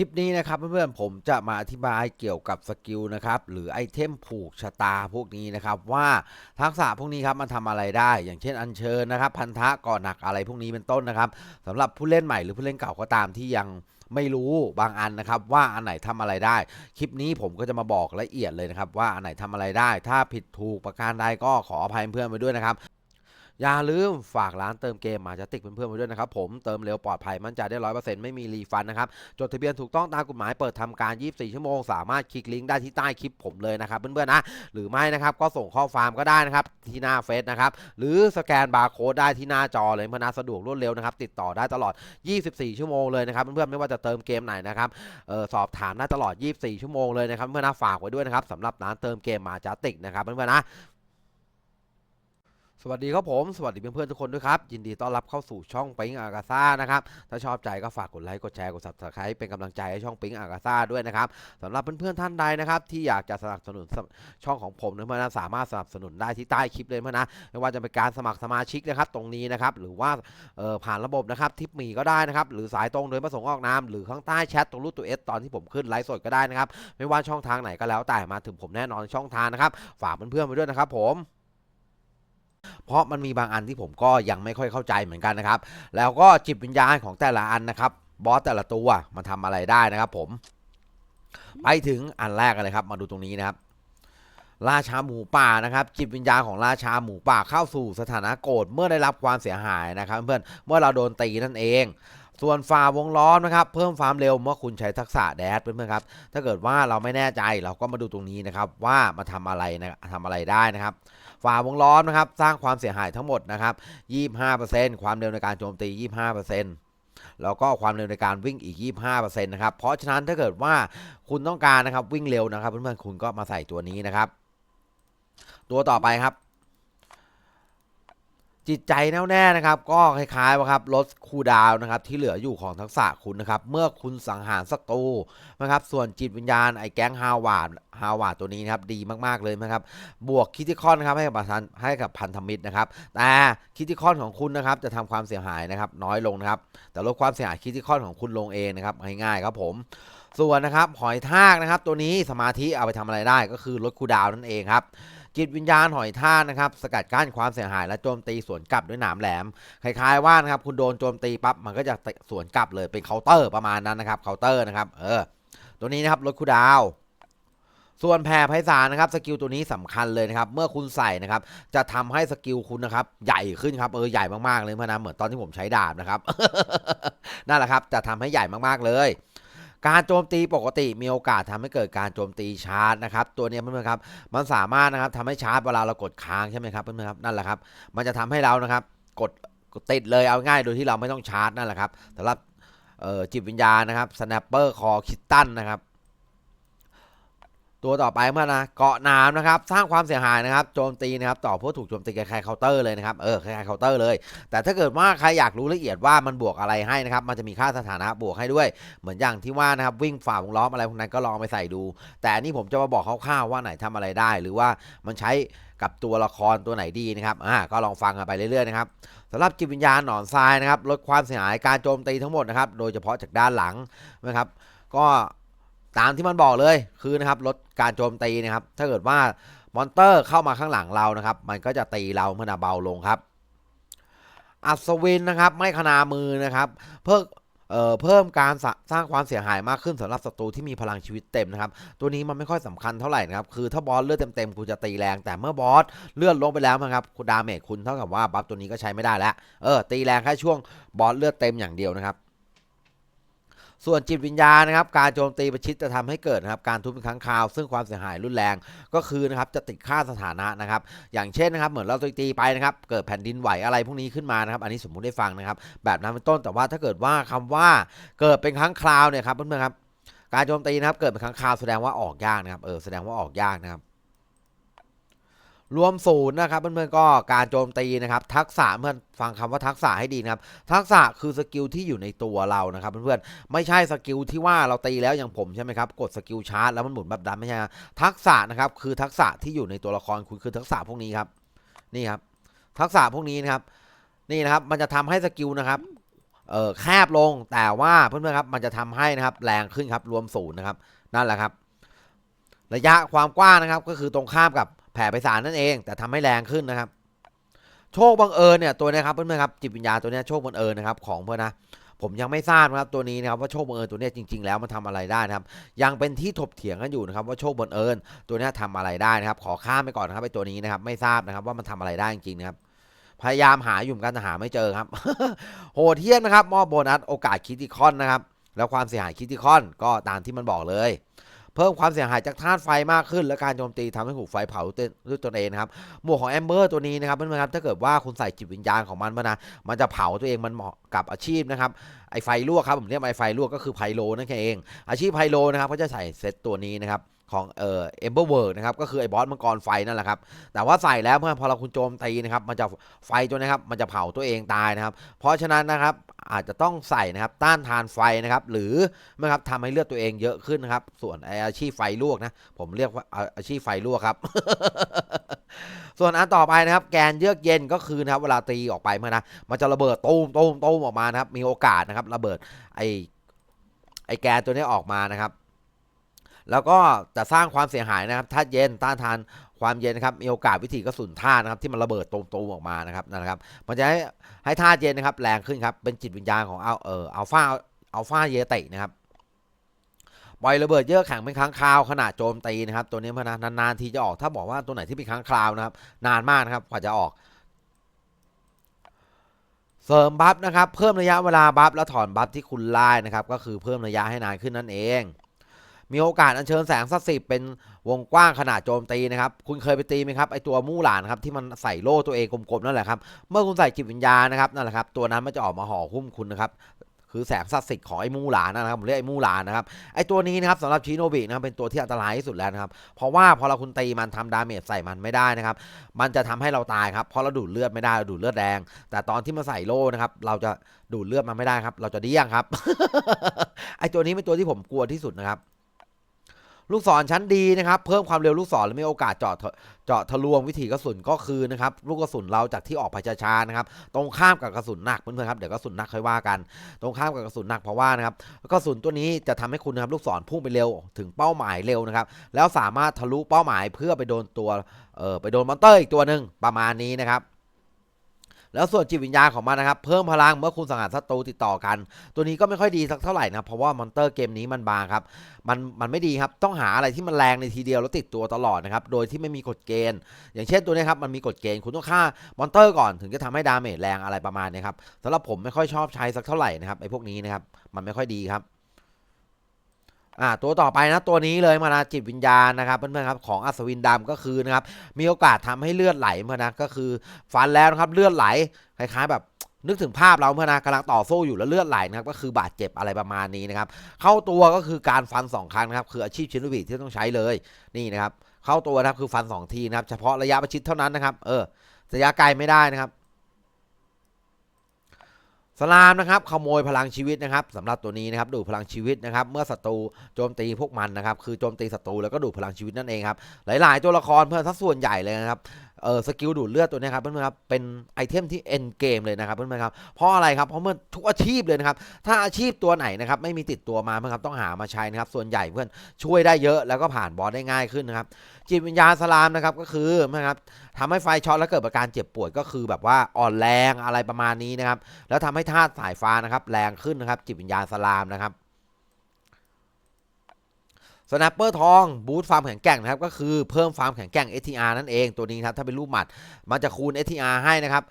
คลิปนี้นะครับเพื่อนๆผมจะมาอธิบายเกี่ยวกับสกิลนะครับหรือไอเทมผูกชะตาพวกนี้นะครับว่าทักษะพวกนี้ครับมันทำอะไรได้ อย่างเช่นอัญเชิญนะครับ พันธะก่อหนักอะไรพวกนี้เป็นต้นนะครับสำหรับผู้เล่นใหม่หรือผู้เล่นเก่าก็ตามที่ยังไม่รู้บางอันนะครับ ว่าอันไหนทำอะไรได้ คลิปนี้ผมก็จะมาบอกละเอียดเลยนะครับ ว่าอันไหนทำอะไรได้ ถ้าผิดถูกประการใดก็ขออภัยเพื่อนไปด้วยนะครับ อย่าลืมฝากร้านเติมเกมมาจะติกเพื่อนๆไว้ด้วยนะครับผมเติมเร็วปลอดภัยมั่นใจได้ร้อยเปอร์เซ็นต์ไม่มีรีฟันนะครับจดทะเบียนถูกต้องตามกฎหมายเปิดทำการ 24 ชั่วโมง สามารถคลิกลิงก์ได้ที่ใต้คลิปผมเลยนะครับเพื่อนๆนะหรือไม่นะครับก็ส่งข้อความก็ได้นะครับที่หน้าเฟซนะครับหรือสแกนบาร์โค้ดได้ที่หน้าจอเลยพนนะสะดวกรวดเร็วนะครับติดต่อได้ตลอด 24 ชั่วโมงเลยนะครับเพื่อนๆไม่ว่าจะเติมเกมไหนนะครับออสอบถามได้ตลอด 24 ชั่วโมงเลยนะครับเพื่อนๆฝากไว้ด้วยนะครับสำหรับร้านเติมเกมมาจาติกนะครับเพื่อนๆนะ สวัสดีครับผม สวัสดีเพื่อนๆทุกคนด้วยครับ ยินดีต้อนรับเข้าสู่ช่องปิงอากาซ่านะครับ ถ้าชอบใจก็ฝากกดไลค์กดแชร์กด subscribe เป็นกำลังใจให้ช่องปิงอากาซ่าด้วยนะครับสำหรับเพื่อนๆท่านใดนะครับ ที่อยากจะสนับสนุนช่องของผมนะเพื่อนสามารถสนับสนุนได้ที่ใต้คลิปเลยเพื่อนนะไม่ว่าจะเป็นการสมัครสมาชิกนะครับตรงนี้นะครับหรือว่าผ่านระบบนะครับทิปมีก็ได้นะครับหรือสายตรงโดยประสงค์ออกนามหรือข้างใต้แชทตรงรูปตัวเอสตอนที่ผมขึ้นไลฟ์สดก็ได้นะครับไม่ว่าช่องทางไหนก็แล้วแต่มาถึงผมแน่นอนช่องทางนะครับฝากเพื่อนๆไว้ด้วยนะครับผม เพราะมันมีบางอันที่ผมก็ยังไม่ค่อยเข้าใจเหมือนกันนะครับ แล้วก็จิตวิญญาณของแต่ละอันนะครับบอสแต่ละตัวมันทำอะไรได้นะครับ ผม ไปถึงอันแรกกันเลยครับ มาดูตรงนี้นะครับราชาหมูป่านะครับ จิตวิญญาณของราชาหมูป่าเข้าสู่สถานะโกรธเมื่อได้รับความเสียหายนะครับ เพื่อนเมื่อเราโดนตีนั่นเอง ส่วนฝ่าวงล้อมนะครับ เพิ่มความเร็วเมื่อคุณใช้ทักษะแดดเพื่อนๆครับ ถ้าเกิดว่าเราไม่แน่ใจเราก็มาดูตรงนี้นะครับ ว่ามาทำอะไรนะทำอะไรได้นะครับ ฝ่าวงล้อมนะครับ สร้างความเสียหายทั้งหมดนะครับ 25%ความเร็วในการโจมตี 25%แล้วก็ความเร็วในการวิ่งอีก 25%นะครับ เพราะฉะนั้นถ้าเกิดว่าคุณต้องการนะครับวิ่งเร็วนะครับเพื่อนๆคุณก็มาใส่ตัวนี้นะครับ ตัวต่อไปครับ จิตใจแน่วแน่นะครับ ก็คล้ายๆว่าครับลดคูดาวนะครับที่เหลืออยู่ของทักษะคุณนะครับ เมื่อคุณสังหารศัตรูนะครับ ส่วนจิตวิญญาณไอ้แก๊งฮาวาดฮาวาดตัวนี้นะครับดีมากๆเลยนะครับ บวกคิติคอนนะครับให้กับพันให้กับพันธมิตรนะครับ แต่คิติคอนของคุณนะครับจะทำความเสียหายนะครับน้อยลงนะครับ แต่ลดความเสียหายคิติคอนของคุณลงเองนะครับง่ายๆครับผมส่วนนะครับหอยทากนะครับ ตัวนี้สมาธิเอาไปทำอะไรได้ก็คือลดคูดาวนั่นเองครับ จิตวิญญาณหอยท่านะครับสกัดกั้นความเสียหายและโจมตีสวนกลับด้วยหนามแหลมคล้ายๆว่านะครับคุณโดนโจมตีปั๊บมันก็จะสวนกลับเลยเป็นเคาน์เตอร์ประมาณนั้นนะครับเคาน์เตอร์นะครับเออตัวนี้นะครับลดคูดาวส่วนแผ่ไพศาลนะครับสกิลตัวนี้สำคัญเลยนะครับ เมื่อคุณใส่นะครับ จะทำให้สกิลคุณนะครับ ใหญ่ขึ้นครับเออใหญ่มากๆเลยพนะเหมือนตอนที่ผมใช้ดาบนะครับนั่นแหละครับ จะทำให้ใหญ่มากๆเลย การโจมตีปกติมีโอกาสทำให้เกิดการโจมตีชาร์จนะครับตัวนี้เพื่อนๆครับมันสามารถนะครับทำให้ชาร์จเวลาเรากดค้างใช่ไหมครับเพื่อนๆครับนั่นแหละครับ มันจะทำให้เรานะครับกดติดเลยเอาง่ายโดยที่เราไม่ต้องชาร์จนั่นแหละครับสำหรับจิตวิญญาณนะครับสแนปเปอร์คอคิตตันนะครับ ตัวต่อไปเมื่อนะเกาะน้ำนะครับ สร้างความเสียหายนะครับโจมตีนะครับต่อผู้ถูกโจมตีคล้ายๆเคาน์เตอร์เลยนะครับเออคล้ายๆเคาน์เตอร์เลย แต่ถ้าเกิดว่าใครอยากรู้ละเอียดว่ามันบวกอะไรให้นะครับมันจะมีค่าสถานะบวกให้ด้วย เหมือนอย่างที่ว่านะครับวิ่งฝ่าวงล้อมอะไรพวกนั้นก็ลองไปใส่ดู แต่นนี้ผมจะมาบอกคร่าวๆว่าไหนทำอะไรได้ หรือว่ามันใช้กับตัวละครตัวไหนดีนะครับอ่าก็ลองฟังกันไปเรื่อยๆนะครับสำหรับจิตวิญญาณหนอนทรายนะครับลดความเสียหายการโจมตีทั้งหมดนะครับโดยเฉพาะจากด้านหลังนะครับก็ ตามที่มันบอกเลยคือนะครับลดการโจมตีนะครับ ถ้าเกิดว่ามอนเตอร์เข้ามาข้างหลังเรานะครับ มันก็จะตีเราเมื่อนาเบาลงครับ อัศวินนะครับ ไม่ขนามือนะครับ เพิ่มเอ่อเพิ่มการสสร้างความเสียหายมากขึ้นสำหรับศัตรูที่มีพลังชีวิตเต็มนะครับ ตัวนี้มันไม่ค่อยสำคัญเท่าไหร่นะครับ คือถ้าบอสเลือดเต็มๆคุณจะตีแรง แต่เมื่อบอสเลือดลงไปแล้วนะครับคุณดาเมจคุณเท่ากับว่าบัฟตัวนี้ก็ใช้ไม่ได้แล้ว เออตีแรงแค่ช่วงบอสเลือดเต็มอย่างเดียวนะครับ ส่วนจิตวิญญาณนะครับการโจมตีประชิดจะทำให้เกิดนะครับการทุบเป็นครั้งคราว ซึ่งความเสียหายรุนแรงก็คือนะครับจะติดค่าสถานะนะครับ อย่างเช่นนะครับเหมือนเราตีไปนะครับเกิดแผ่นดินไหวอะไรพวกนี้ขึ้นมานะครับ อันนี้สมมุติได้ฟังนะครับ แบบนั้นเป็นต้นแต่ว่าถ้าเกิดว่าคำว่าเกิดเป็นครั้งคราวเนี่ยครับเพื่อนๆครับการโจมตีนะครับเกิดเป็นครั้งคราวแสดงว่าออกยากนะครับเออแสดงว่าออกยากนะครับ รวมศูนย์นะครับเพื่อนๆก็การโจมตีนะครับ ทักษะเพื่อนฟังคำว่าทักษะให้ดีนะครับ ทักษะคือสกิลที่อยู่ในตัวเรานะครับเพื่อนๆไม่ใช่สกิลที่ว่าเราตีแล้วอย่างผมใช่ไหมครับกดสกิลชาร์จแล้วมันหมุนแบบดันไม่ใช่ทักษะนะครับคือทักษะที่อยู่ในตัวละครคุณคือทักษะพวกนี้ครับนี่ครับ ทักษะพวกนี้นะครับ นี่นะครับมันจะทำให้สกิลนะครับเออแคบลงแต่ว่าเพื่อนๆครับมันจะทำให้นะครับแรงขึ้นครับรวมศูนย์นะครับนั่นแหละครับ ระยะความกว้างนะครับก็คือตรงข้ามกับ ผ่ไพศาลนั่นเอง แต่ทำให้แรงขึ้นนะครับ โชคบังเอิญเนี่ยตัวนี้ครับเพื่อนๆครับจิตวิญญาตัวเนี้ยโชคบังเอิญนะครับของเพื่อนนะผมยังไม่ทราบนะครับตัวนี้นะครับว่าโชคบังเอิญตัวเนี้ยจริง ๆ แล้วมันทำอะไรได้นะครับ ยังเป็นที่ถกเถียงกันอยู่นะครับ ว่าโชคบังเอิญตัวเนี้ยทำอะไรได้นะครับ ขอข้ามไปก่อนนะครับไอ้ตัวนี้นะครับ ไม่ทราบนะครับว่ามันทำอะไรได้จริงๆนะครับพยายามหาอยู่เหมือนกันแต่หาไม่เจอครับ โหเทียนนะครับมอบโบนัสโอกาสคิติคอนนะครับ แล้วความเสียหายคิติคอนก็ตามที่มันบอกเลย เพิ่มความเสียหายจากธาตุไฟมากขึ้น และการโจมตีทำให้ถูกไฟเผาด้วยตนเองนะครับหมวกของแอมเบอร์ตัวนี้นะครับเพื่อนๆครับถ้าเกิดว่าคุณใส่จิตวิญญาณของมันมานะมันจะเผาตัวเองมันเหมาะกับอาชีพนะครับไอไฟลวกครับผมเรียกไอไฟลวกก็คือไพโลนั่นเอง อาชีพไพโลนะครับก็จะใส่เซตตัวนี้นะครับ ของเอ่อเอมเบอร์เวิร์นะครับก็คือไอ้บอสมังกรไฟนั่นแหละครับแต่ว่าใส่แล้วเมื่อพอเราคุณโจมตีนะครับมันจะไฟตัวนี้ครับมันจะเผาตัวเองตายนะครับ เพราะฉะนั้นนะครับอาจจะต้องใส่นะครับต้านทานไฟนะครับหรือนะครับทำให้เลือดตัวเองเยอะขึ้นนะครับส่วนไออาชีพไฟลวกนะผมเรียกว่าอาอาชีพไฟลวกครับ ส่วนอันต่อไปนะครับ แกนเยือกเย็นก็คือนะครับเวลาตีออกไปเมื่อนะมันจะระเบิดตูมตูมตูมออกมานะครับมีโอกาสนะครับระเบิดไอไอแกนตัวนี้ออกมานะครับ แล้วก็จะสร้างความเสียหายนะครับถ้าเย็นต้านทานความเย็นนะครับมีโอกาสวิถีกระสุนท่าตุนะครับที่มันระเบิดตูมๆออกมานะครับนะครับมันจะให้ให้ท่าตุเย็นนะครับแรงขึ้นครับเป็นจิตวิญญาณของเอาเอออัลฟาอัลฟาเยตินะครับปล่อยระเบิดเยอะแข็งเป็นครั้งคราวขณะโจมตีนะครับตัวนี้พนะนานๆทีจะออกถ้าบอกว่าตัวไหนที่เป็นครั้งคราวนะครับ นานมากนะครับกว่าจะออก เสริมบัฟนะครับ เพิ่มระยะเวลาบัฟและถอนบัฟที่คุณไล่นะครับ ก็คือเพิ่มระยะให้นานขึ้นนั่นเอง มีโอกาสอัญเชิญแสงสักสิบเป็นวงกว้างขนาดโจมตีนะครับ คุณเคยไปตีไหมครับไอตัวมู่หลานครับที่มันใส่โล่ตัวเองกลมๆนั่นแหละครับ เมื่อคุณใส่จิตวิญญาณนะครับนั่นแหละครับตัวนั้นมันจะออกมาห่อหุ้มคุณนะครับคือแสงศักดิ์สิทธิ์ของไอ้มู่หลานนะครับผมเรียกไอ้มู่หลานนะครับไอ้ตัวนี้นะครับสำหรับชิโนบินะครับเป็นตัวที่อันตรายที่สุดแล้วนะครับเพราะว่าพอเราคุณตีมันทำดาเมจใส่มันไม่ได้นะครับมันจะทำให้เราตายครับเพราะเราดูดเลือดไม่ได้เราดูดเลือดแดง แต่ตอนที่มาใส่โล่นะครับเราจะดูดเลือดมันไม่ได้ครับ เราจะเดี้ยงครับไอ้ตัวนี้เป็นตัวที่ผมกลัวที่สุดนะครับ ลูกศรชั้นดีนะครับเพิ่มความเร็วลูกศรและมีโอกาสเจาะเจาะทะลวงวิถีกระสุนก็คือนะครับลูกกระสุนเราจากที่ออกไปช้าๆนะครับตรงข้ามกับกระสุนหนักเพื่อนๆครับเดี๋ยวกระสุนหนักค่อยว่ากัน ตรงข้ามกับกระสุนหนักเพราะว่านะครับกระสุนตัวนี้จะทำให้คุณนะครับลูกศรพุ่งไปเร็วถึงเป้าหมายเร็วนะครับแล้วสามารถทะลุเป้าหมายเพื่อไปโดนตัวเออไปโดนมอนเตอร์อีกตัวหนึ่งประมาณนี้นะครับ แล้วส่วนจิตวิญญาณของมันนะครับ เพิ่มพลังเมื่อคุณสังหารศัตรูติดต่อกัน ตัวนี้ก็ไม่ค่อยดีสักเท่าไหร่นะเพราะว่ามอนเตอร์เกมนี้มันบางครับมันมันไม่ดีครับต้องหาอะไรที่มันแรงในทีเดียวแล้วติดตัวตลอดนะครับโดยที่ไม่มีกฎเกณฑ์ อย่างเช่นตัวนี้ครับมันมีกฎเกณฑ์คุณต้องฆ่ามอนเตอร์ก่อนถึงจะทำให้ดาเมจแรงอะไรประมาณนี้ครับสำหรับผมไม่ค่อยชอบใช้สักเท่าไหร่นะครับไอ้พวกนี้นะครับมันไม่ค่อยดีครับ อ่าตัวต่อไปนะตัวนี้เลยมานะจิตวิญญาณนะครับเพื่อนๆครับของอัศวินดำก็คือนะครับมีโอกาสทำให้เลือดไหลเมื่อนะก็คือฟันแล้วนะครับเลือดไหลคล้ายๆแบบนึกถึงภาพเราเมื่อนนะกำลังต่อสู้อยู่แล้วเลือดไหลนะครับก็คือบาดเจ็บอะไรประมาณนี้นะครับเข้าตัวก็คือการฟันสองครั้งนะครับคืออาชีพชินวิที่ต้องใช้เลยนี่นะครับเข้าตัวนะครับคือฟันสองทีนะครับเฉพาะระยะประชิดเท่านั้นนะครับเออระยะไกลไม่ได้นะครับ สลามนะครับขโมยพลังชีวิตนะครับสำหรับตัวนี้นะครับดูดพลังชีวิตนะครับเมื่อศัตรูโจมตีพวกมันนะครับคือโจมตีศัตรูแล้วก็ดูดพลังชีวิตนั่นเองครับหลาย ๆ ตัวละครเพื่อนสัดส่วนใหญ่เลยนะครับ เออสกิลดูดเลือดตัวนี้ครับเพื่อนๆครับเป็นไอเทมที่เอ็นเกมเลยนะครับเพื่อนๆครับเพราะอะไรครับเพราะเมื่อทุกอาชีพเลยนะครับถ้าอาชีพตัวไหนนะครับไม่มีติดตัวมาเพื่อนครับต้องหามาใช้นะครับส่วนใหญ่เพื่อนช่วยได้เยอะแล้วก็ผ่านบอสได้ง่ายขึ้นนะครับจิตวิญญาณสลามนะครับก็คือนะครับทำให้ไฟช็อตแล้วเกิดอาการเจ็บปวดก็คือแบบว่าอ่อนแรงอะไรประมาณนี้นะครับแล้วทำให้ธาตุสายฟ้านะครับแรงขึ้นนะครับจิตวิญญาณสลามนะครับ สแนปเปอร์ทองบูตฟาร์มแข็งแกร่งนะครับก็คือเพิ่มฟาร์มแข็งแกร่ง STR นั่นเองตัวนี้ครับถ้าเป็นรูปหมัดมันจะคูณ STR ให้นะครับ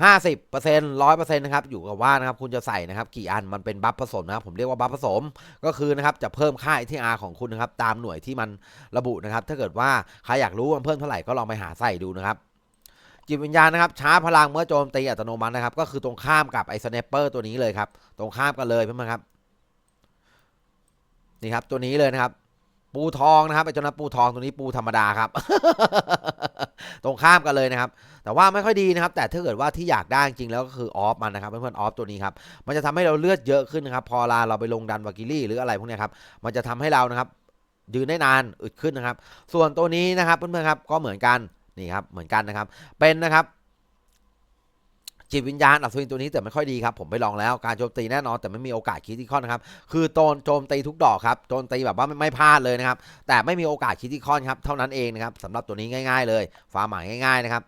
50% 100%นะครับอยู่กับว่านะครับคุณจะใส่นะครับกี่อันมันเป็นบัฟผสมนะครับผมเรียกว่าบัฟผสมก็คือนะครับจะเพิ่มค่า STR ของคุณนะครับตามหน่วยที่มันระบุนะครับถ้าเกิดว่าใครอยากรู้ว่ามันเพิ่มเท่าไหร่ก็ลองไปหาใส่ดูนะครับจิตวิญญาณนะครับช้าพลังเมื่อโจมตีอัตโนมัตินะครับก็คือตรงข้ามกับไอ้สเนปเปอร์ตัวนี้เลยครับตรงข้ามกันเลยเพื่อนๆครับนี่ครับตัวนี้เลยนะครับ ปูทองนะครับไอ้เจ้านั้นปูทองตัวนี้ปูธรรมดาครับ ตรงข้ามกันเลยนะครับ แต่ว่าไม่ค่อยดีนะครับ แต่ถ้าเกิดว่าที่อยากได้จริงๆแล้วก็คือออฟมันนะครับเพื่อนๆออฟตัวนี้ครับมันจะทำให้เราเลือดเยอะขึ้นนะครับ พอลาเราไปลงดันวากิลี่หรืออะไรพวกนี้ครับมันจะทำให้เรานะครับยืนได้นานอึดขึ้นนะครับ ส่วนตัวนี้นะครับเพื่อนๆครับก็เหมือนกันนี่ครับเหมือนกันนะครับ เป็นนะครับ จิตวิญญาณอัศวินตัวนี้แต่ไม่ค่อยดีครับ ผมไปลองแล้วการโจมตีแน่นอนแต่ไม่มีโอกาสคิดที่ข้อนะครับคือโจนโจมตีทุกดอกครับโจมตีแบบว่าไม่ไม่พลาดเลยนะครับ แต่ไม่มีโอกาสคิดที่ข้อนครับเท่านั้นเองนะครับสำหรับตัวนี้ง่าย ๆ เลยฟาร์มหมายง่าย ๆนะครับ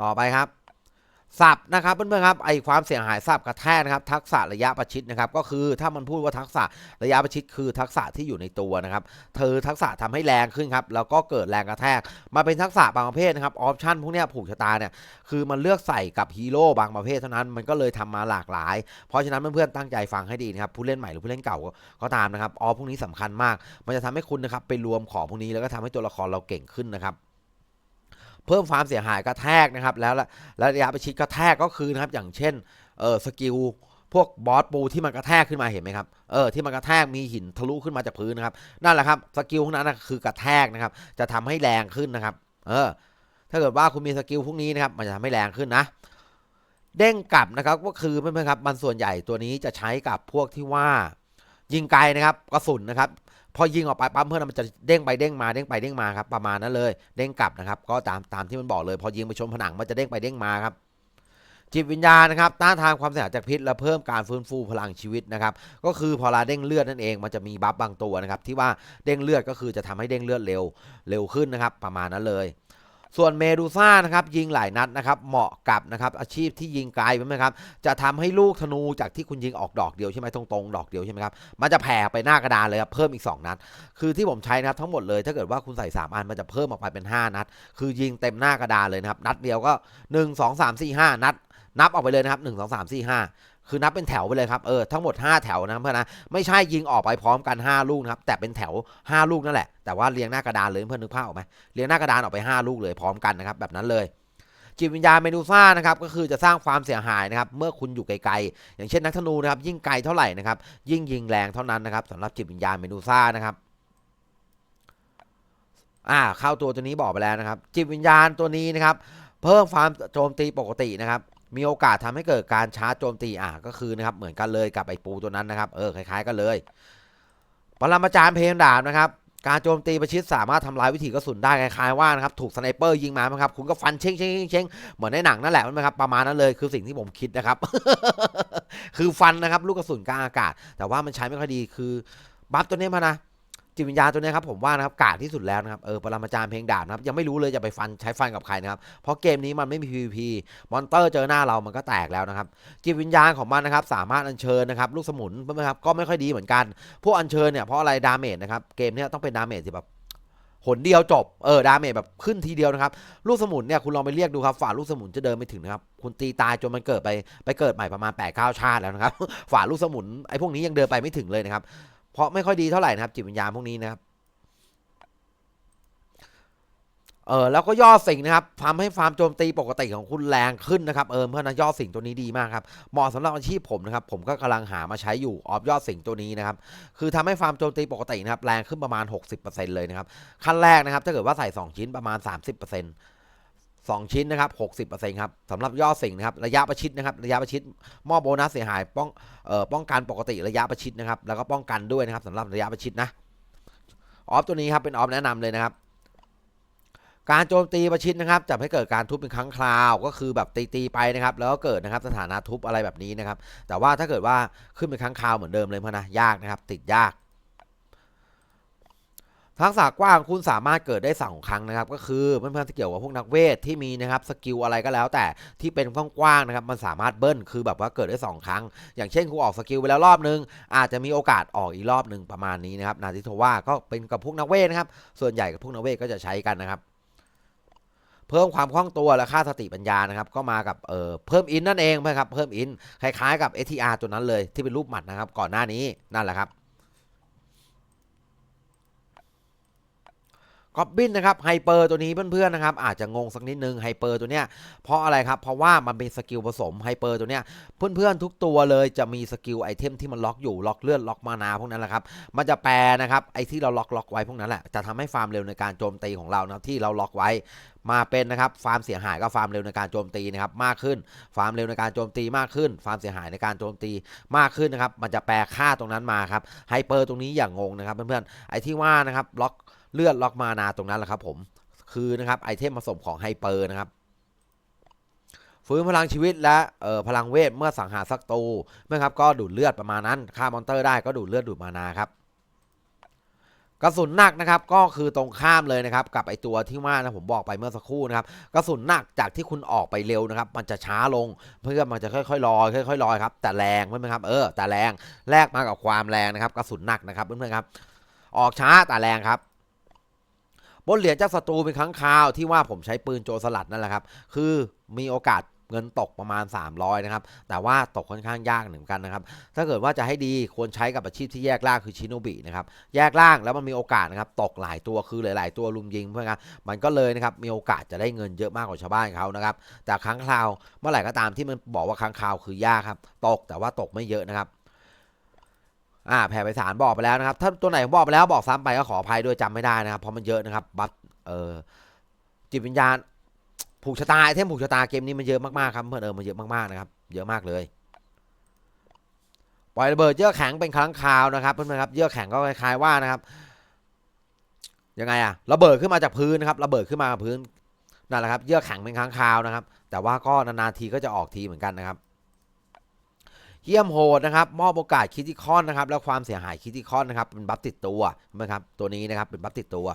ต่อไปครับ สับนะครับเพื่อนๆครับไอความเสียหายสับกระแทกนะครับทักษะระยะประชิดนะครับก็คือถ้ามันพูดว่าทักษะระยะประชิดคือทักษะที่อยู่ในตัวนะครับเธอทักษะทำให้แรงขึ้นครับแล้วก็เกิดแรงกระแทกมาเป็นทักษะบางประเภทนะครับออปชั่นพวกนี้ผูกชะตาเนี่ยคือมันเลือกใส่กับฮีโร่บางประเภทเท่านั้นมันก็เลยทำมาหลากหลาย เพราะฉะนั้นเพื่อนๆตั้งใจฟังให้ดีนะครับผู้เล่นใหม่หรือผู้เล่นเก่าก็ตามนะครับออฟพวกนี้สำคัญมาก มันจะทำให้คุณนะครับไปรวมของพวกนี้แล้วก็ทำให้ตัวละครเราเก่งขึ้นนะครับ เพิ่มความเสียหายกระแทกนะครับ แล้วแล้วระยะประชิดกระแทกก็คือนะครับอย่างเช่นเออสกิลพวกบอสปูที่มันกระแทกขึ้นมาเห็นไหมครับ เออที่มันกระแทกมีหินทะลุขึ้นมาจากพื้นนะครับ นั่นแหละครับสกิลพวกนั้นคือกระแทกนะครับ จะทำให้แรงขึ้นนะครับ เออ ถ้าเกิดว่าคุณมีสกิลพวกนี้นะครับ มันจะทำให้แรงขึ้นนะ เด้งกลับนะครับก็คือเพื่อนๆครับ มันส่วนใหญ่ตัวนี้จะใช้กับพวกที่ว่า ยิงไกลนะครับกระสุนนะครับ พอยิงออกไปปั๊มเพื่อนมันจะเด้งไปเด้งมาเด้งไปเด้งมาครับประมาณนั้นเลย เด้งกลับนะครับ ก็ตามตามที่มันบอกเลย พอยิงไปชนผนังมันจะเด้งไปเด้งมาครับจิตวิญญาณนะครับต้านทานความเสียหายจากพิษและเพิ่มการฟื้นฟูพลังชีวิตนะครับก็คือพอเราเด้งเลือดนั่นเองมันจะมีบัฟบางตัวนะครับที่ว่าเด้งเลือดก็คือจะทำให้เด้งเลือดเร็วเร็วขึ้นนะครับประมาณนั้นเลย ส่วนเมดูซ่านะครับยิงหลายนัดนะครับเหมาะกับนะครับอาชีพที่ยิงไกลใช่ไหมครับจะทำให้ลูกธนูจากที่คุณยิงออกดอกเดียวใช่ไหมตรงๆดอกเดียวใช่ไหมครับมันจะแผ่ไปหน้ากระดานเลยครับเพิ่มอีก 2 นัด คือที่ผมใช้นะครับทั้งหมดเลยถ้าเกิดว่าคุณใส่ 3 อันมันจะเพิ่มออกไปเป็น 5 นัด คือยิงเต็มหน้ากระดานเลยนะครับนัดเดียวก็ 1 2 3 4 5 นัดนับออกไปเลยนะครับ 1 2 3 4 5 คือนับเป็นแถวไปเลยครับเออทั้งหมด 5 แถวนะเพื่อนนะไม่ใช่ยิงออกไปพร้อมกัน 5 ลูกนะครับแต่เป็นแถว 5 ลูกนั่นแหละแต่ว่าเรียงหน้ากระดานเลยเพื่อนนึกภาพออกไหมเรียงหน้ากระดานออกไป 5 ลูกเลยพร้อมกันนะครับแบบนั้นเลยจิตวิญญาณเมดูซ่านะครับก็คือจะสร้างความเสียหายนะครับเมื่อคุณอยู่ไกลๆอย่างเช่นนักธนูนะครับยิ่งไกลเท่าไหร่นะครับยิ่งยิงแรงเท่านั้นนะครับสำหรับจิตวิญญาณเมดูซ่านะครับอ่าเข้าตัวตัวนี้บอกไปแล้วนะครับจิตวิญญาณตัวนี้นะครับเพิ่มความโจมตีปกตินะครับ มีโอกาสทำให้เกิดการชาร์จโจมตีอ่าก็คือนะครับเหมือนกันเลยกับไอ้ปูตัวนั้นนะครับเออคล้ายๆกันเลยปรมาจารย์เพลงดาบนะครับการโจมตีประชิดสามารถทำลายวิถีกระสุนได้คล้ายๆว่านะครับถูกสไนเปอร์ยิงมาครับคุณก็ฟันเช้งเช้งเช้งเช้งเหมือนในหนังนั่นแหละนะครับประมาณนั้นเลยคือสิ่งที่ผมคิดนะครับ คือฟันนะครับลูกกระสุนกลางอากาศ แต่ว่ามันใช้ไม่ค่อยดีคือบัฟตัวนี้มานะ จิตวิญญาณตัวนี้ครับผมว่านะครับกาดที่สุดแล้วนะครับเออปรมาจารย์เพลงดาบนะครับยังไม่รู้เลยจะไปฟันใช้ฟันกับใครนะครับเพราะเกมนี้มันไม่มี PVP มอนเตอร์เจอหน้าเรามันก็แตกแล้วนะครับจิตวิญญาณของมันนะครับสามารถอัญเชิญนะครับลูกสมุนนครับก็ไม่ค่อยดีเหมือนกัน พวกอัญเชิญเนี่ยเพราะอะไรดาเมจนะครับเกมเนี้ยต้องเป็นดาเมจที่แบบหนเดียวจบ เออ ดาเมจแบบขึ้นทีเดียวนะครับ ลูกสมุนเนี่ย คุณลองไปเรียกดูครับ ฝ่าลูกสมุนจะเดินไม่ถึงนะครับ คุณตีตายจนมันเกิดไป ไปเกิดใหม่ประมาณ8ปดเก้าชาติแล้วนะครับ ฝ่าลูกสมุนไอ้พวกนี้ยังเดินไปไม่ถึงเลยนะครับ เพราะไม่ค่อยดีเท่าไหร่นะครับ จิตวิญญาณพวกนี้นะครับเออแล้วก็ย่อสิ่งนะครับทำให้ฟาร์มโจมตีปกติของคุณแรงขึ้นนะครับเออเพราะฉะนั้นย่อสิ่งตัวนี้ดีมากครับเหมาะสำหรับอาชีพผมนะครับผมก็กำลังหามาใช้อยู่ออฟย่อสิ่งตัวนี้นะครับคือทำให้ฟาร์มโจมตีปกตินะครับแรงขึ้นประมาณ 60%เลยนะครับขั้นแรกนะครับถ้าเกิดว่าใส่ 2 ชิ้นประมาณ 30% 2 ชิ้นนะครับ 60%ครับสำหรับย่อสิ่งนะครับ ระยะประชิดนะครับ ระยะประชิดมอบโบนัสเสียหาย ป้องเอ่อป้องกันปกติระยะประชิดนะครับ แล้วก็ป้องกันด้วยนะครับสำหรับระยะประชิดนะ ออฟตัวนี้ครับเป็นออฟแนะนำเลยนะครับ การโจมตีประชิดนะครับจะให้เกิดการทุบเป็นครั้งคราว ก็คือแบบตีตีๆไปนะครับ แล้วก็เกิดนะครับสถานะทุบอะไรแบบนี้นะครับ แต่ว่าถ้าเกิดว่าขึ้นเป็นครั้งคราวเหมือนเดิมเลยพะนะยากนะครับ ติดยาก ทักษะกว้างคุณสามารถเกิดได้สองครั้งนะครับ ก็คือเพื่อนๆที่เกี่ยวกับพวกนักเวทที่มีนะครับสกิลอะไรก็แล้ว แต่ที่เป็นกว้างๆนะครับมันสามารถเบิ้ลคือแบบว่าเกิดได้สองครั้ง อย่างเช่นกูออกสกิลไปแล้วรอบนึง อาจจะมีโอกาสออกอีกรอบหนึ่งประมาณนี้นะครับนาทิโทว่าก็เป็นกับพวกนักเวทนะครับ ส่วนใหญ่กับพวกนักเวทก็จะใช้กันนะครับเพิ่มความคล่องตัวและค่าสติปัญญานะครับ ก็มากับเอ่อเพิ่มอินนั่นเองนะครับ เพิ่มอินคล้ายๆกับ STR ตัวนั้นเลยที่เป็นรูปหมัดนะครับ ก่อนหน้านี้นั่นแหละครับ กอบบินนะครับไฮเปอร์ตัวนี้เพื่อนๆนะครับอาจจะงงสักนิดนึงไฮเปอร์ตัวเนี้ยเพราะอะไรครับ เพราะว่ามันเป็นสกิลผสมไฮเปอร์ตัวเนี้ยเพื่อนๆทุกตัวเลยจะมีสกิลไอเทมที่มันล็อกอยู่ล็อกเลือดล็อกมานาพวกนั้นแหละครับมันจะแปลนะครับไอที่เราล็อกล็อกไว้พวกนั้นแหละจะทำให้ฟาร์มเร็วในการโจมตีของเรานะที่เราล็อกไว้มาเป็นนะครับฟาร์มเสียหายก็ฟาร์มเร็วในการโจมตีนะครับมากขึ้นฟาร์มเร็วในการโจมตีมากขึ้น ฟาร์มเสียหายในการโจมตีมากขึ้นนะครับมันจะแปลค่าตรงนั้นมาครับไฮเปอร์ตรงนี้อย่างงงนะครับเพื่อนๆไอที่ว่านะครับล็อก เลือดล็อกมานาตรงนั้นแหละครับผมคือนะครับไอเทมผสมของไฮเปอร์นะครับฟื้นพลังชีวิตและเอ่อพลังเวทเมื่อสังหารศัตรูนะครับก็ดูดเลือดประมาณนั้นฆ่ามอนเตอร์ได้ก็ดูดเลือดดูดมานาครับกระสุนหนักนะครับก็คือตรงข้ามเลยนะครับกับไอตัวที่ว่านะผมบอกไปเมื่อสักครู่นะครับกระสุนหนักจากที่คุณออกไปเร็วนะครับ มันจะช้าลงเพื่อมันจะค่อยๆลอยค่อยๆลอยครับแต่แรงใช่ไหมครับเออแต่แรงแลกมากับความแรงนะครับกระสุนหนักนะครับเพื่อนๆครับออกช้าแต่แรงครับ บนเหรียญจากศัตรูเป็นครั้งคราวที่ว่าผมใช้ปืนโจรสลัดนั่นแหละครับ คือมีโอกาสเงินตกประมาณ 300 นะครับ แต่ว่าตกค่อนข้างยากเหมือนกันนะครับ ถ้าเกิดว่าจะให้ดีควรใช้กับอาชีพที่แยกล่างคือชิโนบินะครับ แยกล่างแล้วมันมีโอกาสนะครับ ตกหลายตัวคือหลาย ๆ ตัวลุมยิงเพื่อนครับ มันก็เลยนะครับมีโอกาสจะได้เงินเยอะมากกว่าชาวบ้านเขานะครับ แต่ครั้งคราวเมื่อไหร่ก็ตามที่มันบอกว่าครั้งคราวคือยากครับ ตกแต่ว่าตกไม่เยอะนะครับ อ่าแผ่ไปสารบอกไปแล้วนะครับ ถ้าตัวไหนบอกไปแล้วบอกซ้ำไปก็ขออภัยด้วยจำไม่ได้นะครับ เพราะมันเยอะนะครับบัตเออจิตวิญญาณผูกชะตาเทมผูกชะตาเกมนี้มันเยอะมากๆครับเพื่อนเออมันเยอะมากๆนะครับ เยอะมากเลยปล่อยระเบิดเยื่อแข็งเป็นครั้งคราวนะครับเพื่อนๆครับเยื่อแข็งก็คล้ายๆว่านะครับยังไงอะระเบิดขึ้นมาจากพื้นนะครับระเบิดขึ้นมาจากพื้นนั่นแหละครับเยื่อแข็งเป็นครั้งคราวนะครับ แต่ว่าก็นานๆทีก็จะออกทีเหมือนกันนะครับ เยี่ยมโหดนะครับมอบโอกาสคิติคอนนะครับแล้วความเสียหายคิติคอนนะครับเป็นบัฟติดตัวนะครับตัวนี้นะครับเป็นบัฟติดตัว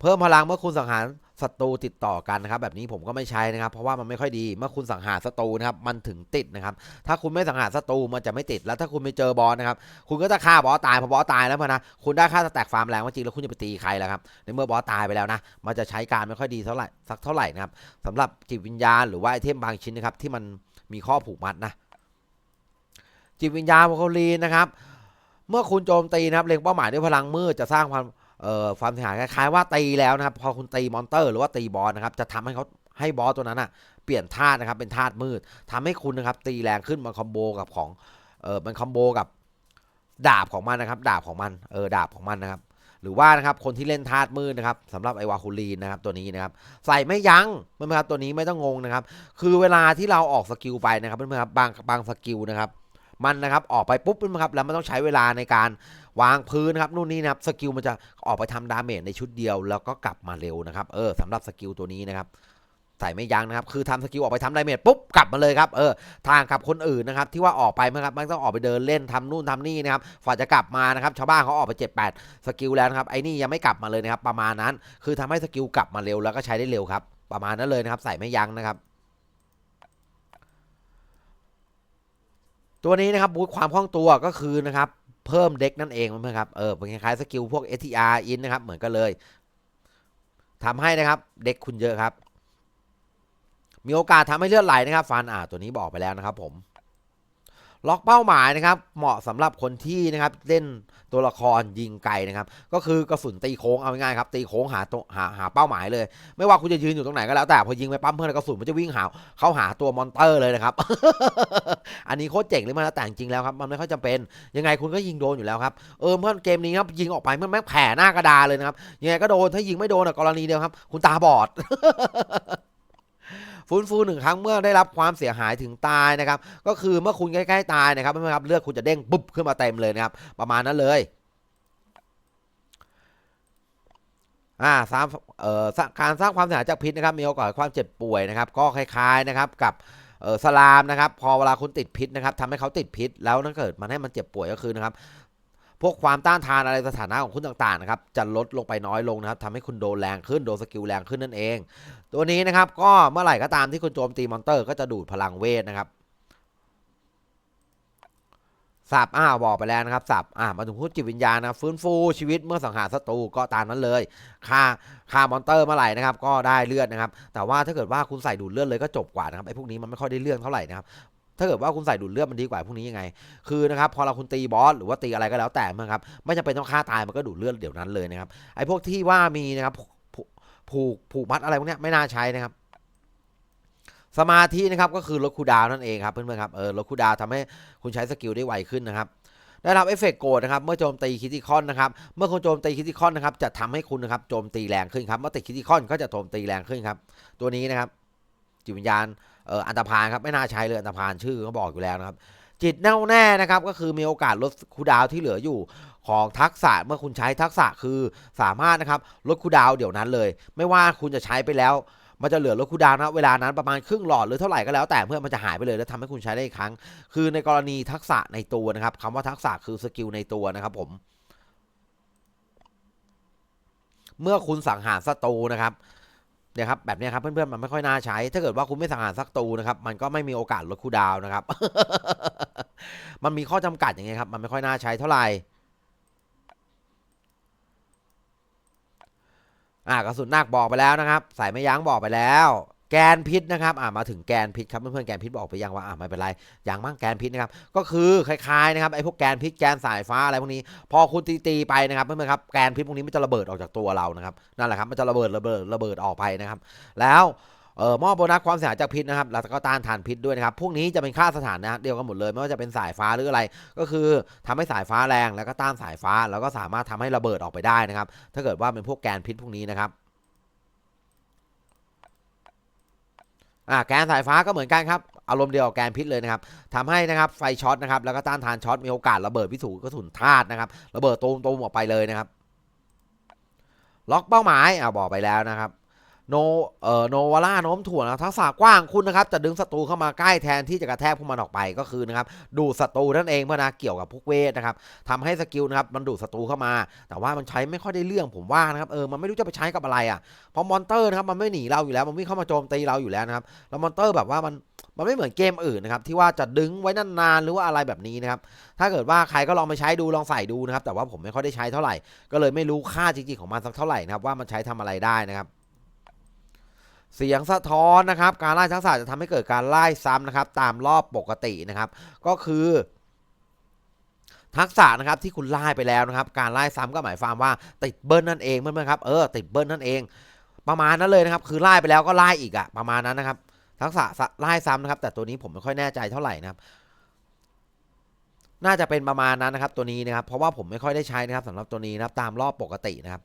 เพิ่มพลังเมื่อคุณสังหารศัตรูติดต่อกันนะครับแบบนี้ผมก็ไม่ใช้นะครับ เพราะว่ามันไม่ค่อยดีเมื่อคุณสังหารศัตรูนะครับมันถึงติดนะครับ ถ้าคุณไม่สังหารศัตรูมันจะไม่ติดแล้วถ้าคุณไปเจอบอสนะครับคุณก็จะฆ่าบอสตายพอบอสตายแล้วนะคุณได้ค่าสแต็กฟาร์มแรงว่าจริงแล้วคุณจะไปตีใครแล้วครับในเมื่อบอสตายไปแล้วนะมันจะใช้การไม่ค่อยดีเท่าไหร่สักเท่าไหร่นะครับสำหรับจิตวิญญาณหรือว่าไอเทมบางชิ้นนะครับที่มันมีข้อผูกมัดนะ จิตวิญญาณโมโคลีนะครับ เมื่อคุณโจมตีนะครับเล็งเป้าหมายด้วยพลังมืดจะสร้างความเอ่อความเสียหายคล้ายๆว่าตีแล้วนะครับ พอคุณตีมอนเตอร์หรือว่าตีบอสนะครับจะทำให้เขาให้บอสตัวนั้นอะเปลี่ยนธาตุนะครับเป็นธาตุมืดทำให้คุณนะครับตีแรงขึ้นมาคอมโบกับของเออมันคอมโบกับดาบของมันนะครับ ดาบของมันเออดาบของมันนะครับ หรือว่านะครับคนที่เล่นธาตุมืดนะครับสำหรับไอวาคูลีนนะครับตัวนี้นะครับใส่ไม่ยั้งเพื่อนๆครับตัวนี้ไม่ต้องงงนะครับ คือเวลาที่เราออกสกิลไปนะครับเพื่อนๆครับบางบางสกิลนะครับ มันนะครับออกไปปุ๊บนะครับแล้วมันต้องใช้เวลาในการวางพื้นนะครับนู่นนี่นะครับสกิลมันจะออกไปทำดาเมจในชุดเดียว แล้วก็กลับมาเร็วนะครับเออสำหรับสกิลตัวนี้นะครับใส่ไม่ยั้งนะครับคือทำสกิลออกไปทำดาเมจปุ๊บกลับมาเลยครับเออทางกับคนอื่นนะครับที่ว่าออกไปนะครับมันต้องออกไปเดินเล่นทำนู่นทำนี่นะครับฝ่าจะกลับมานะครับชาวบ้านเขาออกไปเจ็ดแปดสกิลแล้วนะครับไอ้นี่ยังไม่กลับมาเลยนะครับประมาณนั้น คือทำให้สกิลกลับมาเร็วแล้วก็ใช้ได้เร็วครับประมาณนั้นเลยนะครับใส่ไม่ยั้งนะครับ ตัวนี้นะครับบูทความคล่องตัวก็คือนะครับเพิ่มเด็กนั่นเองเพื่อนครับเออเป็นคล้ายๆสกิลพวก STR อินนะครับเหมือนกันเลยทำให้นะครับเด็กคุณเยอะครับ มีโอกาสทำให้เลือดไหลนะครับ ฟันอ่าตัวนี้บอกไปแล้วนะครับผม ล็อกเป้าหมายนะครับเหมาะสำหรับคนที่นะครับเล่นตัวละครยิงไกลนะครับ ก็คือกระสุนตีโค้งเอาง่ายๆครับตีโค้งหาตัวหาหาเป้าหมายเลย ไม่ว่าคุณจะยืนอยู่ตรงไหนก็แล้วแต่พอยิงไปปั๊มเพื่อนกระสุนมันจะวิ่งหาเข้าหาตัวมอนเตอร์เลยนะครับ อันนี้โคตรเจ๋งเลยมันแต่จริงแล้วครับมันไม่ค่อยจำเป็นยังไงคุณก็ยิงโดนอยู่แล้วครับเออเพื่อนเกมนี้ครับยิงออกไปมันแม่งแผ่หน้ากระดาเลยนะครับยังไงก็โดนถ้ายิงไม่โดนกรณีเดียวครับ คุณตาบอด ฟื้นฟูหนึ่งครั้งเมื่อได้รับความเสียหายถึงตายนะครับ ก็คือเมื่อคุณใกล้ๆตายนะครับไม่ครับเลือดคุณจะเด้งปุ๊บขึ้นมาเต็มเลยนะครับ ประมาณนั้นเลยอ่าสร้างเอ่อการสร้างความเสียหายจากพิษนะครับ มีโอกาสความเจ็บป่วยนะครับ ก็คล้ายๆนะครับกับเออสลามนะครับ พอเวลาคุณติดพิษนะครับทำให้เขาติดพิษแล้วถ้าเกิดมันให้มันเจ็บป่วยก็คือนะครับ พวกความต้านทานอะไรสถานะของคุณต่างๆนะครับจะลดลงไปน้อยลงนะครับทำให้คุณโดนแรงขึ้นโดนสกิลแรงขึ้นนั่นเอง ตัวนี้นะครับก็เมื่อไหร่ก็ตามที่คุณโจมตีมอนเตอร์ก็จะดูดพลังเวทนะครับสับอ่าบอกไปแล้วนะครับสับอ่ามาถึงพูดจิตวิญญาณนะฟื้นฟูชีวิตเมื่อสังหารศัตรูก็ตามนั้นเลยฆ่าฆ่ามอนเตอร์เมื่อไหร่นะครับ ก็ได้เลือดนะครับ แต่ว่าถ้าเกิดว่าคุณใส่ดูดเลือดเลยก็จบกว่านะครับไอ้พวกนี้มันไม่ค่อยได้เรื่องเท่าไหร่นะครับ ถ้าเกิดว่าคุณใส่ดูดเลือดมันดีกว่าพวกนี้ยังไง คือนะครับพอเราคุณตีบอสหรือว่าตีอะไรก็แล้วแต่นะครับไม่จำเป็นต้องฆ่าตายมันก็ดูดเลือดเดี๋ยวนั้นเลยนะครับไอ้พวกที่ว่ามีนะครับผูกผูกมัดอะไรพวกนี้ไม่น่าใช้นะครับ สมาธินะครับก็คือลดคูดาวนั่นเองครับเพื่อนๆครับเออลดคูดาวน์ทำให้คุณใช้สกิลได้ไวขึ้นนะครับได้รับเอฟเฟกต์โกรธนะครับเมื่อโจมตีคิติคอนนะครับเมื่อคุณโจมตีคิติคอนนะครับจะทำให้คุณนะครับโจมตีแรงขึ้นครับเมื่อติดคิติคอนก็จะโจมตีแรงขึ้นครับ ตัวนี้นะครับจิตวิญญาณ เอออันตรพานครับไม่น่าใช้เลยอันตรพานชื่อเขาบอกอยู่แล้วนะครับจิตแน่วแน่นะครับก็คือมีโอกาสลดคูดาวที่เหลืออยู่ของทักษะเมื่อคุณใช้ทักษะคือสามารถนะครับลดคูดาวเดี๋ยวนั้นเลย ไม่ว่าคุณจะใช้ไปแล้ว มันจะเหลือลดคูดาวนะเวลานั้นประมาณครึ่งหลอดหรือเท่าไหร่ก็แล้วแต่เพื่อมันจะหายไปเลยแล้วทำให้คุณใช้ได้อีกครั้ง คือในกรณีทักษะในตัวนะครับคำว่าทักษะคือสกิลในตัวนะครับผมเมื่อคุณสังหารศัตรูนะครับ เนี่ยครับแบบนี้ครับเพื่อนๆมันไม่ค่อยน่าใช้ ถ้าเกิดว่าคุณไม่สังหารสักตูนะครับมันก็ไม่มีโอกาสลดคูดาวนะครับ มันมีข้อจำกัดอย่างเงี้ยครับมันไม่ค่อยน่าใช้เท่าไหร่อ่ากระสุนนักบอกไปแล้วนะครับ สายไม่ยั้งบอกไปแล้ว แกนพิษนะครับอ่ามาถึงแกนพิษครับเพื่อนๆแกนพิษบอกไปยังว่าอ่าไม่เป็นไรยังมั่งแกนพิษนะครับก็คือคล้ายๆนะครับไอ้พวกแกนพิษแกนสายฟ้าอะไรพวกนี้ พอคุณตีๆไปนะครับเพื่อนๆครับแกนพิษพวกนี้มันจะระเบิดออกจากตัวเรานะครับนั่นแหละครับมันจะระเบิดระเบิดระเบิดออกไปนะครับ แล้วเอ่อมอบโบนัสความเสียหายจากพิษนะครับแล้วก็ต้านทานพิษด้วยนะครับ พวกนี้จะเป็นค่าสถานะเดียวกันหมดเลย ไม่ว่าจะเป็นสายฟ้าหรืออะไร ก็คือทำให้สายฟ้าแรงแล้วก็ต้านสายฟ้า แล้วก็สามารถทำให้ระเบิดออกไปได้นะครับ ถ้าเกิดว่าเป็นพวกแกนพิษพวกนี้นะครับ อ่าแกนสายฟ้าก็เหมือนกันครับอารมณ์เดียวกับแกนพิษเลยนะครับทำให้นะครับไฟช็อตนะครับแล้วก็ต้านทานช็อตมีโอกาสระเบิดพิสูจน์กระสุนธาตุนะครับระเบิดตูมตูมออกไปเลยนะครับ ล็อกเป้าหมายอ่าบอกไปแล้วนะครับ โนเอ่อโนวาร่าโน้มถ่วงนะทักษะกว้างคุณนะครับ จะดึงศัตรูเข้ามาใกล้แทนที่จะกระแทกพวกมันออกไปก็คือนะครับดูดศัตรูนั่นเองเพื่อนะเกี่ยวกับพวกเวทนะครับทำให้สกิลนะครับมันดูดศัตรูเข้ามา แต่ว่ามันใช้ไม่ค่อยได้เรื่องผมว่านะครับเออมันไม่รู้จะไปใช้กับอะไรอะเพราะมอนเตอร์นะครับมันไม่หนีเราอยู่แล้วมันวิ่งเข้ามาโจมตีเราอยู่แล้วนะครับแล้วมอนเตอร์แบบว่ามันมันไม่เหมือนเกมอื่นนะครับที่ว่าจะดึงไว้นานๆหรือว่าอะไรแบบนี้นะครับถ้าเกิดว่าใครก็ลองไปใช้ดูลองใส่ดูนะครับแต่ว่าผมไม่ค่อยได้ใช้เท่าไหร่ ก็เลยไม่รู้ค่าจริงๆของมันสักเท่าไหร่นะครับว่ามันใช้ทำอะไรได้นะครับ เสียงสะท้อนนะครับ การไล่ทักษะจะทำให้เกิดการไล่ซ้ำนะครับ ตามรอบปกตินะครับ ก็คือ ทักษะนะครับที่คุณไล่ไปแล้วนะครับ การไล่ซ้ำก็หมายความว่าติดเบิ้ลนั่นเองเพื่อนๆครับเออติดเบิ้ลนั่นเอง ประมาณนั้นเลยนะครับ คือไล่ไปแล้วก็ไล่อีกอะประมาณนั้นนะครับ ทักษะไล่ซ้ำนะครับ แต่ตัวนี้ผมไม่ค่อยแน่ใจเท่าไหร่นะครับน่าจะเป็นประมาณนั้นนะครับตัวนี้นะครับ เพราะว่าผมไม่ค่อยได้ใช้นะครับสำหรับตัวนี้นะครับตามรอบปกตินะครับ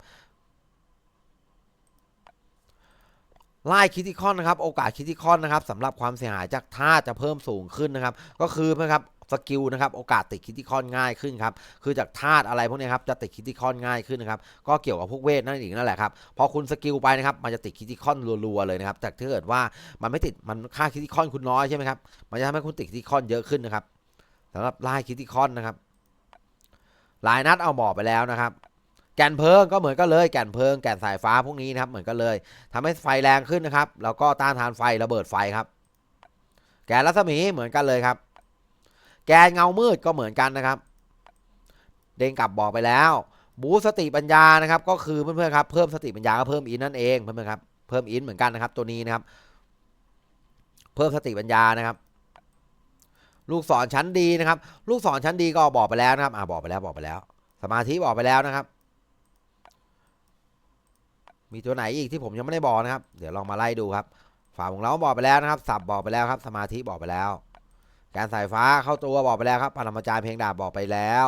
ไล่คิติคอนนะครับ โอกาสคิติคอนนะครับสำหรับความเสียหายจากท่าจะเพิ่มสูงขึ้นนะครับ ก็คือนะครับสกิลนะครับโอกาสติดคิติคอนง่ายขึ้นครับคือจากธาตุอะไรพวกนี้ครับจะติดคิติคอนง่ายขึ้นนะครับก็เกี่ยวกับพวกเวทนั่นเองนั่นแหละครับพอคุณสกิลไปนะครับมันจะติดคิติคอนรัวๆเลยนะครับแต่ถ้าเกิดว่ามันไม่ติดมันค่าคิติคอนคุณน้อยใช่ไหมครับมันจะทำให้คุณติดคิติคอนเยอะขึ้นนะครับสำหรับไล่คิติคอนนะครับหลายนัดเอาบอกไปแล้วนะครับ แก่นเพลิงก็เหมือนกันเลยแก่นเพลิงแก่นสายฟ้าพวกนี้นะครับเหมือนกันเลยทำให้ไฟแรงขึ้นนะครับ แล้วก็ต้านทานไฟระเบิดไฟครับ แกนรัศมีเหมือนกันเลยครับ แกนเงามืดก็เหมือนกันนะครับ เด้งกลับบอกไปแล้ว บูสต์สติปัญญานะครับ ก็คือเพื่อนๆครับเพิ่มสติปัญญาก็เพิ่มอินนั่นเองเพื่อนๆครับเพิ่มอินเหมือนกันนะครับ ตัวนี้นะครับ เพิ่มสติปัญญานะครับลูกศรชั้นดีนะครับ ลูกศรชั้นดีก็บอกไปแล้วนะครับ อ่าบอกไปแล้วบอกไปแล้ว สมาธิบอกไปแล้วนะครับ มีตัวไหนอีกที่ผมยังไม่ได้บอกนะครับ เดี๋ยวลองมาไล่ดูครับฝาของเราบอกไปแล้วนะครับ สับบอกไปแล้วครับ สมาธิบอกไปแล้ว การสายฟ้าเข้าตัวบอกไปแล้วครับปรมาจารย์เพลงดาบบอกไปแล้ว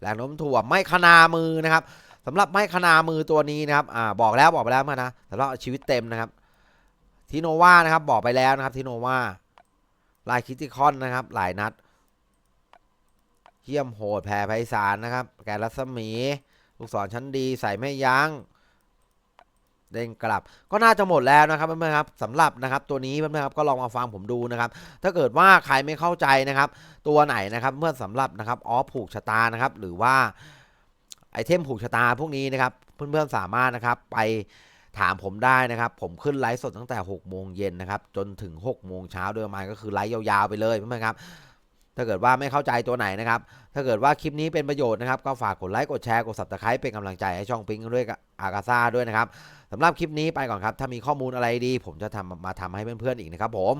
แรงโน้มถ่วงไม่ขนามือนะครับสำหรับไม่ขนามือตัวนี้นะครับอ่าบอกแล้วบอกไปแล้วมานะสำหรับชีวิตเต็มนะครับทีโนวานะครับบอกไปแล้วนะครับทีโนวาลายคิติคอนนะครับ หลายนัดเยี่ยมโหดแผ่ไพศาลนะครับ แกนรัศมี ลูกศรชั้นดีใส่ไม่ยัง้ง เด้งกลับ ก็น่าจะหมดแล้วนะครับเพื่อนๆครับสำหรับนะครับตัวนี้เพื่อนๆครับก็ลองมาฟังผมดูนะครับ ถ้าเกิดว่าใครไม่เข้าใจนะครับ ตัวไหนนะครับเมื่อสำหรับนะครับออฟผูกชะตานะครับ หรือว่าไอเทมผูกชะตาพวกนี้นะครับ เพื่อนๆสามารถนะครับไปถามผมได้นะครับ ผมขึ้นไลฟ์สดตั้งแต่6โมงเย็นนะครับ จนถึง6โมงเช้าโดยประมาณก็คือไลฟ์ยาวๆไปเลยเพื่อนๆครับ ถ้าเกิดว่าไม่เข้าใจตัวไหนนะครับ ถ้าเกิดว่าคลิปนี้เป็นประโยชน์นะครับ ก็ฝากกดไลค์ กดแชร์ กดซับสไครป์เป็นกำลังใจให้ช่องปิงด้วยอากาซ่าด้วยนะครับสำหรับคลิปนี้ไปก่อนครับ ถ้ามีข้อมูลอะไรดี ผมจะทำมาทำให้เพื่อนๆอีกนะครับผม